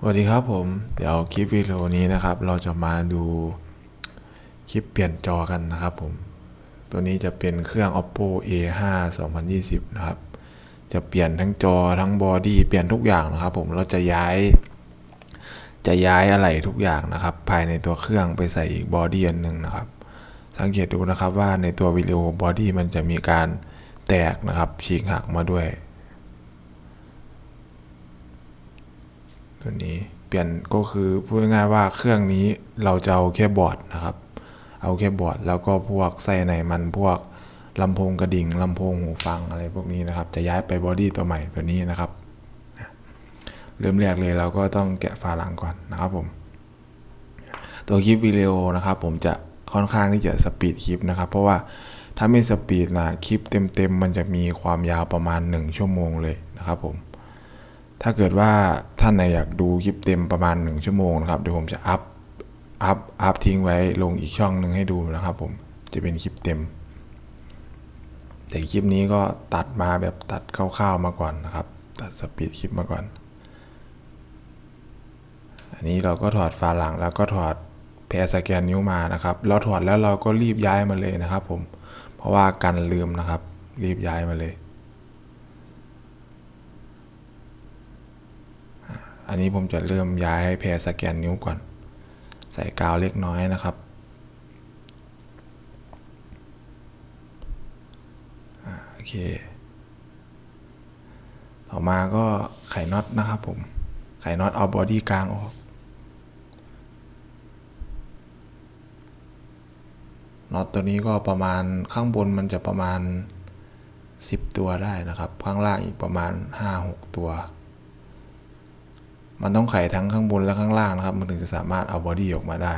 สวัสดีครับผม เดี๋ยวคลิปวิดีโอนี้นะครับ เราจะมาดูคลิปเปลี่ยนจอกันนะครับผม ตัวนี้จะเป็นเครื่อง oppo a5 2020 นะครับ จะเปลี่ยนทั้งจอทั้งบอดี้เปลี่ยนทุกอย่างนะครับผม เราจะย้าย จะย้ายอะไรทุกอย่างนะครับ ภายในตัวเครื่องไปใส่อีกบอดี้อันหนึ่งนะครับ สังเกตดูนะครับว่าในตัววิดีโอบอดี้มันจะมีการแตกนะครับฉีกหักมาด้วย ตัวนี้เปลี่ยนก็คือพูดง่ายๆว่าเครื่องนี้เราจะเอาแค่บอร์ดนะครับ เอาแค่บอร์ดแล้วก็พวกใส่ในมันพวกลำโพงกระดิ่งลำโพงหูฟังอะไรพวกนี้นะครับ จะย้ายไปบอดี้ตัวใหม่ตัวนี้นะครับเริ่มแรกเลยเราก็ต้องแกะฝาหลังก่อนนะครับผม ตัวคลิปวิดีโอนะครับ ผมจะค่อนข้างที่จะสปีดคลิปนะครับ เพราะว่าถ้าไม่สปีดนะคลิปเต็มๆมันจะมีความยาวประมาณ 1 ชั่วโมงเลยนะครับผม ถ้าเกิดว่าท่านไหนอยากดูคลิปเต็มประมาณ 1 ชั่วโมงนะครับเดี๋ยวผมจะอัพอัพอัพทิ้งไว้ลงอีกช่องหนึ่งให้ดูนะครับ ผมจะเป็นคลิปเต็ม แต่คลิปนี้ก็ตัดมาแบบตัดคร่าวๆมาก่อนนะครับ ตัดสปีดคลิปมาก่อน อันนี้เราก็ถอดฝาหลังแล้วก็ถอดแพรสแกนนิ้วมานะครับ เราถอดแล้วเราก็รีบย้ายมาเลยนะครับ ผมเพราะว่ากันลืมนะครับ รีบย้ายมาเลย อันนี้ผมจะเริ่มย้ายให้แพรสแกนนิ้วก่อน ใส่กาวเล็กน้อยนะครับอโอเค ต่อมาก็ไขน็อตนะครับผม ไขน็อตเอาบอดี้กลางออกน็อตตัวนี้ก็ประมาณข้างบนมันจะประมาณ 10 ตัวได้นะครับ ข้างล่างอีกประมาณ 5-6 ตัว มันต้องไขทั้งข้างบนและข้างล่างนะครับ มันถึงจะสามารถเอาบอดี้ออกมาได้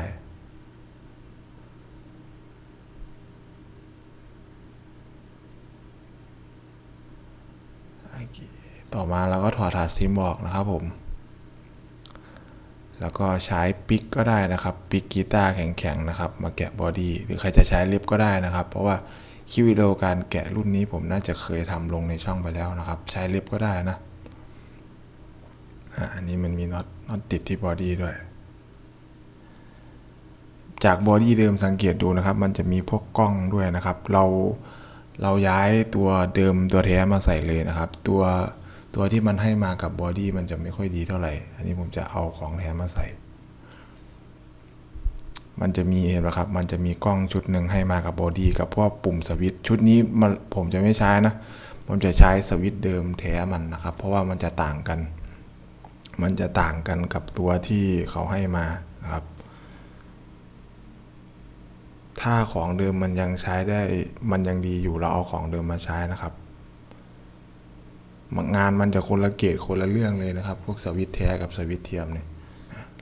ต่อมาเราก็ถอดถาดซิมออกนะครับผม แล้วก็ใช้ปิกก็ได้นะครับ ปิกกีตาร์แข็งๆนะครับ มาแกะบอดี้ หรือใครจะใช้เล็บก็ได้นะครับ เพราะว่าคลิปวิดีโอการแกะรุ่นนี้ผมน่าจะเคยทำลงในช่องไปแล้วนะครับ ใช้เล็บก็ได้นะ อันนี้มันมีน็อตน็อตติดที่บอดี้ด้วย จากบอดี้เดิมสังเกตดูนะครับ มันจะมีพวกกล้องด้วยนะครับ เราเราย้ายตัวเดิมตัวแท้มาใส่เลยนะครับ ตัวตัวที่มันให้มากับบอดี้มันจะไม่ค่อยดีเท่าไหร่ อันนี้ผมจะเอาของแท้มาใส่ มันจะมีเห็นไหมครับ มันจะมีกล้องชุดหนึ่งให้มากับบอดี้กับพวกปุ่มสวิตชุดนี้มันผมจะไม่ใช้นะ ผมจะใช้สวิตเดิมแท้มันนะครับ เพราะว่ามันจะต่างกัน มันจะต่างกันกับตัวที่เขาให้มานะครับ ถ้าของเดิมมันยังใช้ได้มันยังดีอยู่เราเอาของเดิมมาใช้นะครับ งานมันจะคนละเกรดคนละเรื่องเลยนะครับ พวกสวิตแท้กับสวิตเทียมเนี่ย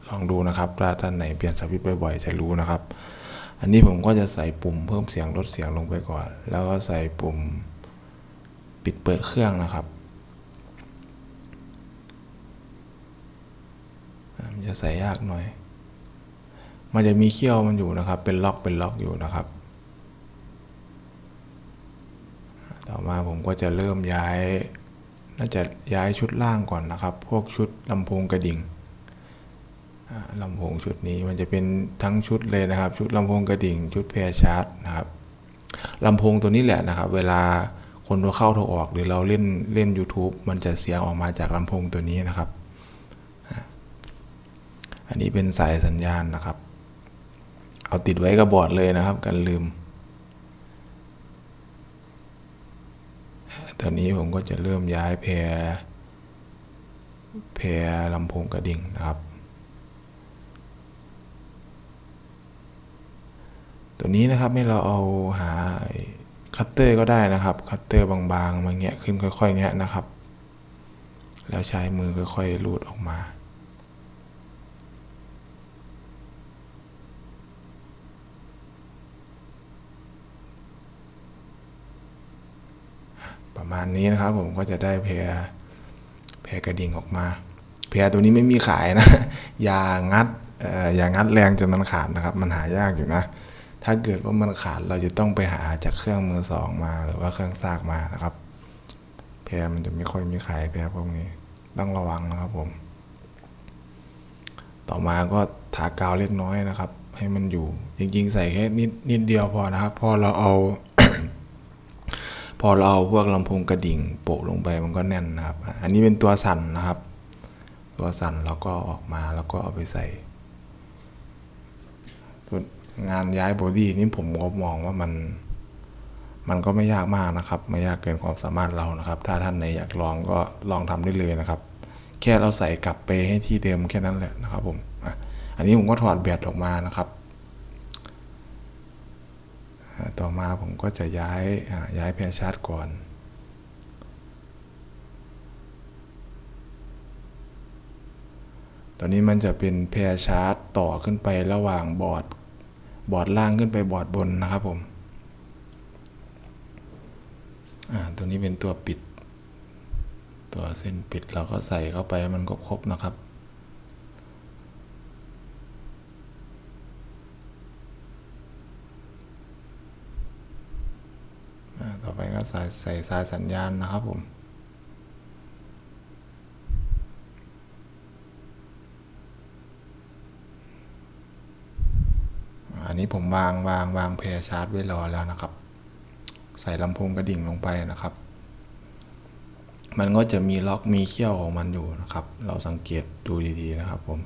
ลองดูนะครับถ้าท่านไหนเปลี่ยนสวิตบ่อยๆจะรู้นะครับ อันนี้ผมก็จะใส่ปุ่มเพิ่มเสียงลดเสียงลงไปก่อน แล้วก็ใส่ปุ่มปิดเปิดเครื่องนะครับ มัน จะใส่ยากหน่อย มันจะมีเขี้ยวมันอยู่นะครับ เป็นล็อกเป็นล็อกอยู่นะครับ ต่อมาผมก็จะเริ่มย้าย น่าจะย้ายชุดล่างก่อนนะครับ พวกชุดลำโพงกระดิ่งลำโพงชุดนี้มันจะเป็นทั้งชุดเลยนะครับ ชุดลำโพงกระดิ่ง ชุดแพรชาร์จนะครับลำโพงตัวนี้แหละนะครับ เวลาคนโทรเข้าโทรออกหรือเราเล่นเล่น YouTube มันจะเสียงออกมาจากลำโพงตัวนี้นะครับ อันนี้เป็นสายสัญญาณนะครับ เอาติดไว้กับบอร์ดเลยนะครับ กันลืม ตอนนี้ผมก็จะเริ่มย้ายแพรแพรลำโพงกระดิ่งนะครับ ตัวนี้นะครับให้เราเอาหาคัตเตอร์ก็ได้นะครับ คัตเตอร์บางๆมาเงี้ยขึ้นค่อยๆเงี้ยนะครับ แล้วใช้มือค่อยๆรูดออกมา ประมาณนี้นะครับ ผมก็จะได้แพรแพรกระดิ่งออกมา แพรตัวนี้ไม่มีขายนะ อย่างัดเอ่ออย่างงัดแรงจนมันขาดนะครับ มันหายากอยู่นะ ถ้าเกิดว่ามันขาดเราจะต้องไปหาจากเครื่องมือสองมาหรือว่าเครื่องซากมานะครับ แพรมันจะไม่ค่อยมีขายแพรพวกนี้ ต้องระวังนะครับผม ต่อมาก็ทากาวเล็กน้อยนะครับ ให้มันอยู่ จริงๆ ใส่แค่นิดนิดเดียวพอนะครับ พอเราเอา พอเราเอาพวกลำโพงกระดิ่งโปะลงไปมันก็แน่นนะครับ อันนี้เป็นตัวสั่นนะครับ ตัวสั่นเราก็ออกมาแล้วก็เอาไปใส่งานย้ายบอดี้นี่ผมก็มองว่ามัน มันก็ไม่ยากมากนะครับ ไม่ยากเกินความสามารถเรานะครับ ถ้าท่านไหนอยากลองก็ลองทำได้เลยนะครับ แค่เราใส่กลับไปให้ที่เดิมแค่นั้นแหละนะครับผมอันนี้ผมก็ถอดแบตออกมานะครับอ่าต่อ มาผมก็จะย้ายย้ายแพรชาร์จก่อนตอนนี้มันจะเป็นแพรชาร์จต่อขึ้นไประหว่างบอร์ดบอร์ดล่างขึ้นไปบอร์ดบนนะครับผม อ่า ตัวนี้เป็นตัวปิด ตัวเส้นปิดเราก็ใส่เข้าไปมันครบครบนะครับ อ่าต่อไปก็ใส่สายสัญญาณนะครับผมอันนี้ผมวางวางวางแพรชาร์จไว้รอแล้วนะครับ ใส่ลำโพงกระดิ่งลงไปนะครับ มันก็จะมีล็อกมีเขี้ยวของมันอยู่นะครับ เราสังเกตดูดีๆนะครับผม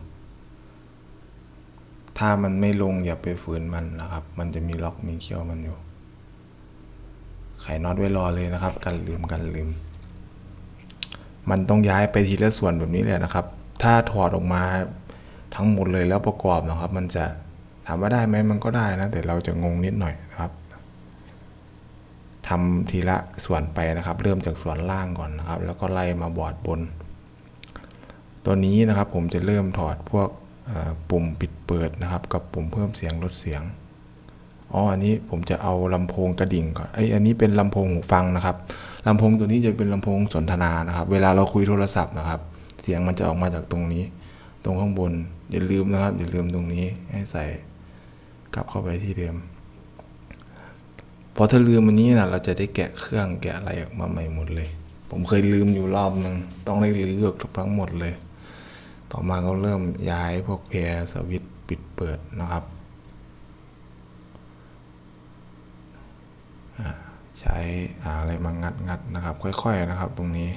ถ้ามันไม่ลงอย่าไปฝืนมันนะครับ มันจะมีล็อกมีเขี้ยวมันอยู่ ไขน็อตไว้รอเลยนะครับ กันลืมกันลืม มันต้องย้ายไปทีละส่วนแบบนี้เลยนะครับ ถ้าถอดออกมาทั้งหมดเลยแล้วประกอบนะครับ มันจะถามว่าได้ไหมมันก็ได้นะ แต่เราจะงงนิดหน่อยนะครับทำทีละส่วนไปนะครับ เริ่มจากส่วนล่างก่อนนะครับ แล้วก็ไล่มาบอร์ดบน ตัวนี้นะครับผมจะเริ่มถอดพวกปุ่มปิดเปิดนะครับ กับปุ่มเพิ่มเสียงลดเสียง อ๋ออันนี้ผมจะเอาลำโพงกระดิ่งก่อนไอยอันนี้เป็นลำโพงหูฟังนะครับลำโพงตัวนี้จะเป็นลำโพงสนทนานะครับ เวลาเราคุยโทรศัพท์นะครับ เสียงมันจะออกมาจากตรงนี้ ตรงข้างบนอย่าลืมนะครับ อย่าลืมตรงนี้ให้ใส่กลับเข้าไปที่เดิมพอถ้าลืมอันนี้นะเราจะได้แกะเครื่องแกะอะไรออกมาใหม่หมดเลย ผมเคยลืมอยู่รอบนึงต้องได้รื้อออกทั้งหมดเลย ต่อมาก็เริ่มย้ายพวกแพรสวิตปิดเปิดนะครับ ใช้อะไรมางัดงัดนะครับ ค่อย ๆนะครับ ตรงนี้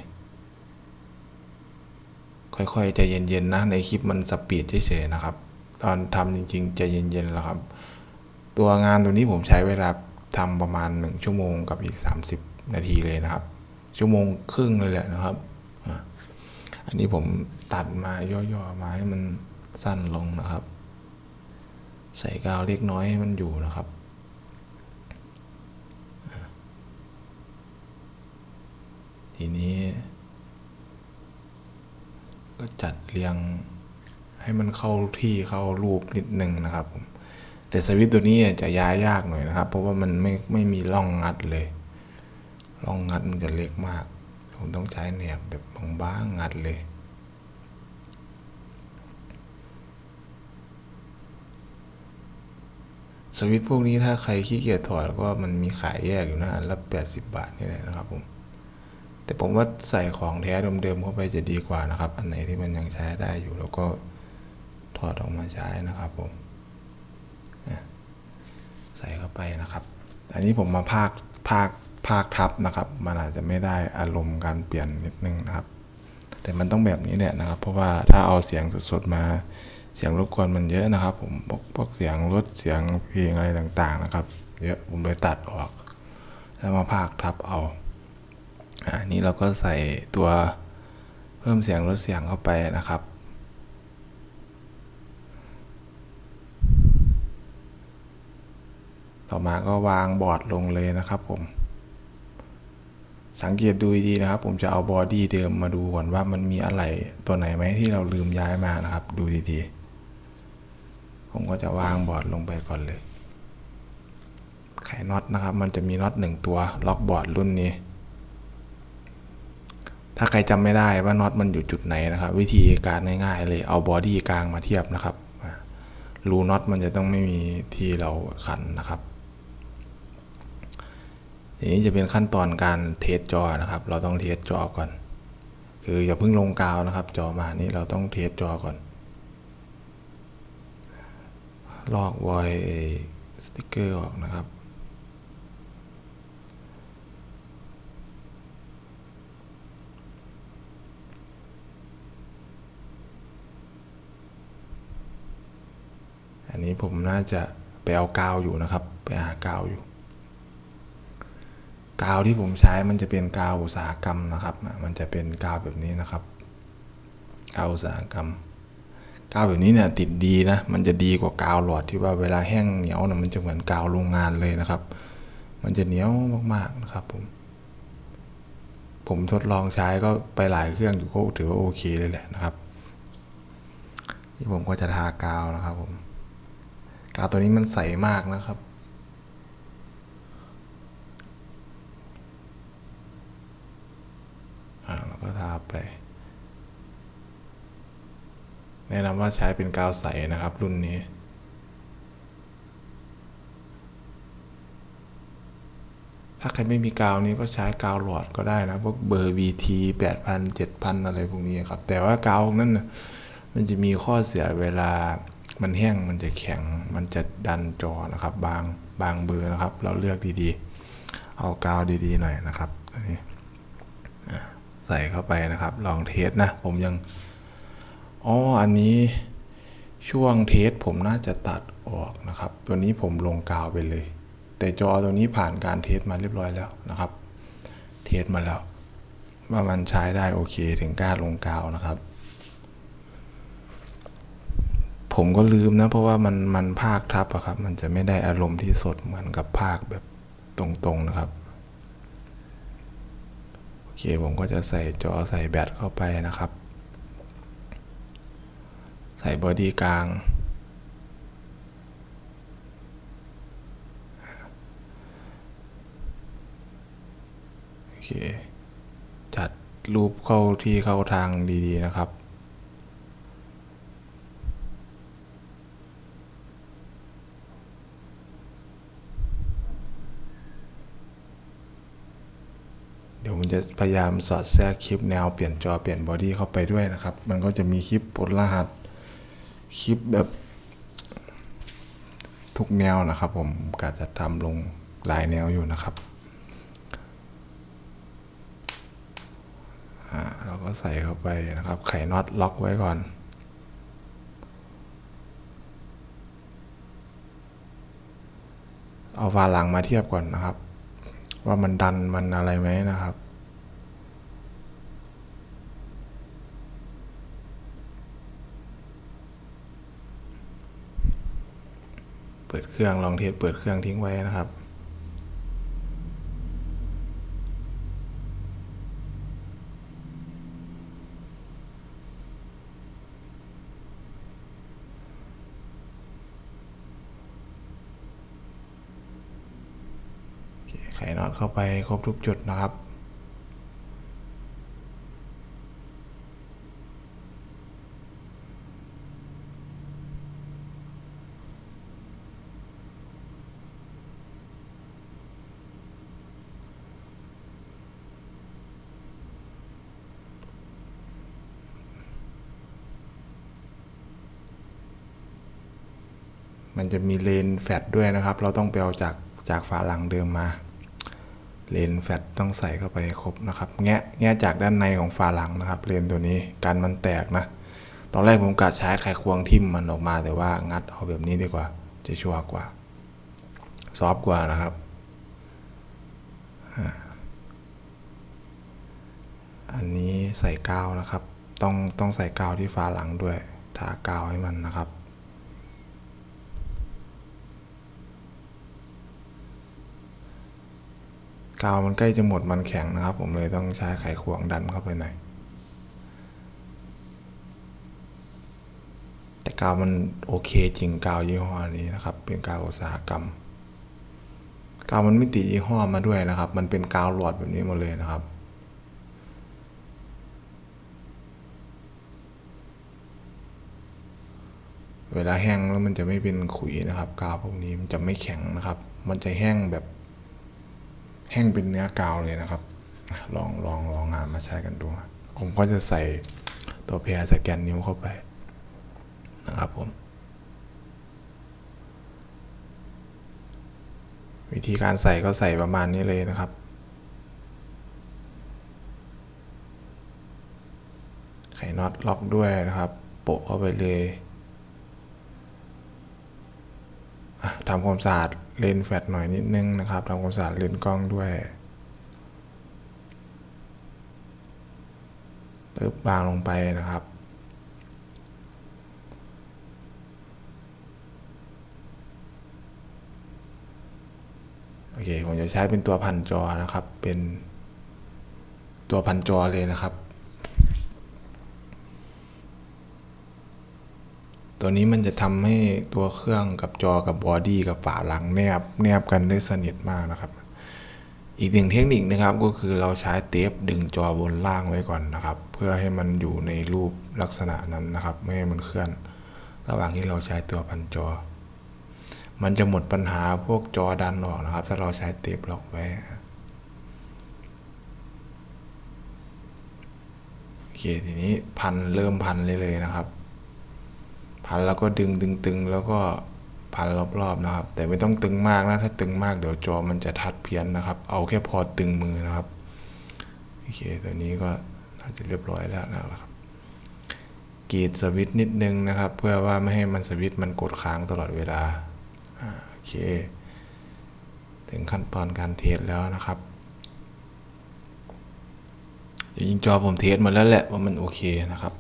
ค่อยๆใจเย็นๆนะในคลิปมันสปีดเฉยๆนะครับ ตอนทำจริงๆใจเย็นๆแล้วครับ ตัวงานตัวนี้ผมใช้เวลาทำประมาณ 1 ชั่วโมงกับอีก 30 นาทีเลยนะครับ ชั่วโมงครึ่งเลยแหละนะครับอันนี้ผมตัดมาย่อๆมาให้มันสั้นลงนะครับ ใส่กาวเล็กน้อยให้มันอยู่นะครับ ทีนี้ ก็จัดเรียงให้มันเข้าที่เข้ารูปนิดนึงนะครับผมแต่สวิตตัวนี้จะย้ายยากหน่อยนะครับ เพราะว่ามันไม่ไม่มีร่องงัดเลยร่องงัดมันจะเล็กมาก ผมต้องใช้แหนบแบบบางๆงัดเลยสวิตพวกนี้ถ้าใครขี้เกียจถอดก็มันมีขายแยกอยู่นะอันละ80บาทนี่แหละนะครับผม แต่ผมว่าใส่ของแท้เดิมๆเข้าไปจะดีกว่านะครับ อันไหนที่มันยังใช้ได้อยู่แล้วก็ถอดออกมาใช้นะครับผมใส่เข้าไปนะครับ อันนี้ผมมาพากพากพากทับนะครับ มันอาจจะไม่ได้อารมณ์การเปลี่ยนนิดนึงนะครับ แต่มันต้องแบบนี้แหละนะครับ เพราะว่าถ้าเอาเสียงสดๆมาเสียงรบกวนมันเยอะนะครับ ผมพวกพวกเสียงรถเสียงเพลงอะไรต่างๆนะครับ เยอะผมเลยตัดออก แล้วมาพากทับเอา อันนี้เราก็ใส่ตัวเพิ่มเสียงลดเสียงเข้าไปนะครับ ต่อมาก็วางบอร์ดลงเลยนะครับผม สังเกตดูดีนะครับ ผมจะเอาบอดี้เดิมมาดูก่อนว่ามันมีอะไรตัวไหนไหมที่เราลืมย้ายมานะครับ ดูดีๆ ผมก็จะวางบอร์ดลงไปก่อนเลยไขน็อตนะครับ มันจะมีน็อตหนึ่งตัวล็อกบอร์ดรุ่นนี้ ถ้าใครจำไม่ได้ว่าน็อตมันอยู่จุดไหนนะครับ วิธีการง่ายๆเลยเอาบอดี้กลางมาเทียบนะครับรูน็อตมันจะต้องไม่มีที่เราขันนะครับทีนี้จะเป็นขั้นตอนการเทสจอนะครับ เราต้องเทสจอก่อน คืออย่าเพิ่งลงกาวนะครับ จอมานี่เราต้องเทสจอก่อน ลอกวอยสติกเกอร์ออกนะครับ อันนี้ผมน่าจะไปเอากาวอยู่นะครับ ไปหากาวอยู่ กาวที่ผมใช้มันจะเป็นกาวอุตสาหกรรมนะครับ มันจะเป็นกาวแบบนี้นะครับ กาวอุตสาหกรรม กาวแบบนี้เนี่ยติดดีนะ มันจะดีกว่ากาวหลอดที่ว่าเวลาแห้งเหนียวนะมันจะเหมือนกาวโรงงานเลยนะครับ มันจะเหนียวมากๆนะครับผม ผมทดลองใช้ก็ไปหลายเครื่องอยู่ก็ถือว่าโอเคเลยแหละนะครับนี่ผมก็จะทากาวนะครับผม กาวตัวนี้มันใสมากนะครับ อ่าแล้วก็ทาไป แนะนำว่าใช้เป็นกาวใสนะครับ รุ่นนี้ถ้าใครไม่มีกาวนี้ก็ใช้กาวหลอดก็ได้นะพวกเบอร์ BT 8,000 7,000 อะไรพวกนี้ครับ แต่ว่ากาวนั้นนะมันจะมีข้อเสียเวลา มันแห้งมันจะแข็งมันจะดันจอนะครับ บางบางเบอร์นะครับ เราเลือกดีๆ เอากาวดีๆหน่อยนะครับอันนี้ใส่เข้าไปนะครับ ลองเทสนะ ผมยังอ๋ออันนี้ช่วงเทสผมน่าจะตัดออกนะครับ ตัวนี้ผมลงกาวไปเลย แต่จอตัวนี้ผ่านการเทสมาเรียบร้อยแล้วนะครับ เทสมาแล้ว ว่ามันใช้ได้โอเคถึงกล้าลงกาวนะครับ ผมก็ลืมนะ เพราะว่ามันมันภาคทับอะครับ มันจะไม่ได้อารมณ์ที่สดเหมือนกับภาคแบบตรงๆนะครับ โอเคผมก็จะใส่จอใส่แบตเข้าไปนะครับ ใส่บอดี้กลาง โอเค จัดรูปเข้าที่เข้าทางดีๆนะครับ เดี๋ยวผม จะพยายามสอดแทรกคลิปแนวเปลี่ยนจอเปลี่ยนบอดี้เข้าไปด้วยนะครับ มันก็จะมีคลิปปลดรหัส คลิปแบบทุกแนวนะครับ ผมกะจะทำลงหลายแนวอยู่นะครับเราก็ใส่เข้าไปนะครับ ไขน็อตล็อกไว้ก่อน เอาฝาหลังมาเทียบก่อนนะครับ ว่ามันดันมันอะไรไหมนะครับ ปิดเครื่องลองเทสเปิดเครื่องทิ้งไว้นะครับ ไขน็อตเข้าไปครบทุกจุดนะครับ มันจะมีเลนแฟตด้วยนะครับ เราต้องไปเอาจากจากฝาหลังเดิมมา เลนแฟตต้องใส่เข้าไปครบนะครับ แงะแงะจากด้านในของฝาหลังนะครับ เลนตัวนี้กันมันแตกนะ ตอนแรกผมกะใช้ไขควงทิ่มมันออกมาแต่ว่างัดเอาแบบนี้ดีกว่า จะชัวร์กว่า ซอฟกว่านะครับอันนี้ใส่กาวนะครับ ต้องต้องใส่กาวที่ฝาหลังด้วย ทากาวให้มันนะครับ กาวมันใกล้จะหมดมันแข็งนะครับ ผมเลยต้องใช้ไขควงดันเข้าไปหน่อยแต่กาวมันโอเคจริงกาวยี่ห้อนี้นะครับ เป็นกาวอุตสาหกรรม กาวมันไม่ติดยี่ห้อมาด้วยนะครับ มันเป็นกาวหลอดแบบนี้หมาเลยนะครับเวลาแห้งแล้วมันจะไม่เป็นขุยนะครับ กาวพวกนี้มันจะไม่แข็งนะครับ มันจะแห้งแบบ แห้งเป็นเนื้อกาวเลยนะครับ ลองลองลองงานมาใช้กันดู ผมก็จะใส่ตัวเพร์สแกนนิ้วเข้าไปนะครับผม วิธีการใส่ก็ใส่ประมาณนี้เลยนะครับ ไขน็อตล็อกด้วยนะครับ โปะเข้าไปเลย ทำความสะอาดเลนส์แฟลชหน่อยนิดนึงนะครับทำความสะอาดเลนส์กล้องด้วยปึ๊บบางลงไปนะครับ โอเค ผมจะใช้เป็นตัวพันจอนะครับ เป็นตัวพันจอเลยนะครับ ตัวนี้มันจะทำให้ตัวเครื่องกับจอกับบอดี้กับฝาหลังแนบแนบกันได้สนิทมากนะครับ อีกหนึ่งเทคนิคนะครับก็คือเราใช้เทปดึงจอบนล่างไว้ก่อนนะครับ เพื่อให้มันอยู่ในรูปลักษณะนั้นนะครับ ไม่ให้มันเคลื่อน ระหว่างที่เราใช้ตัวพันจอ มันจะหมดปัญหาพวกจอดันออกนะครับ ถ้าเราใช้เทปล็อกไว้โอเคทีนี้พันเริ่มพันเลยเลยนะครับ พันแล้วก็ดึงดึงตึงแล้วก็พันรอบๆนะครับ แต่ไม่ต้องตึงมากนะ ถ้าตึงมากเดี๋ยวจอมันจะทัดเพี้ยนนะครับ เอาแค่พอตึงมือนะครับโอเคตัวนี้ก็น่าจะเรียบร้อยแล้วนะครับกรีดสวิตช์นิดนึงนะครับ เพื่อว่าไม่ให้มันสวิตช์มันกดค้างตลอดเวลาอ่าโอเค ถึงขั้นตอนการเทสแล้วนะครับจริงๆจอผมเทสมาแล้วแหละว่ามันโอเคนะครับ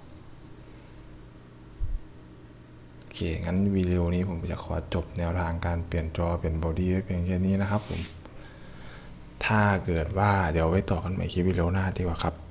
โอ เค งั้นวิดีโอนี้ผมจะขอจบแนวทางการเปลี่ยนจอเปลี่ยนบอดี้ไว้เพียงแค่นี้นะครับผม ถ้าเกิดว่าเดี๋ยวไว้ต่อกันใหม่คลิปวิดีโอหน้าดีกว่าครับ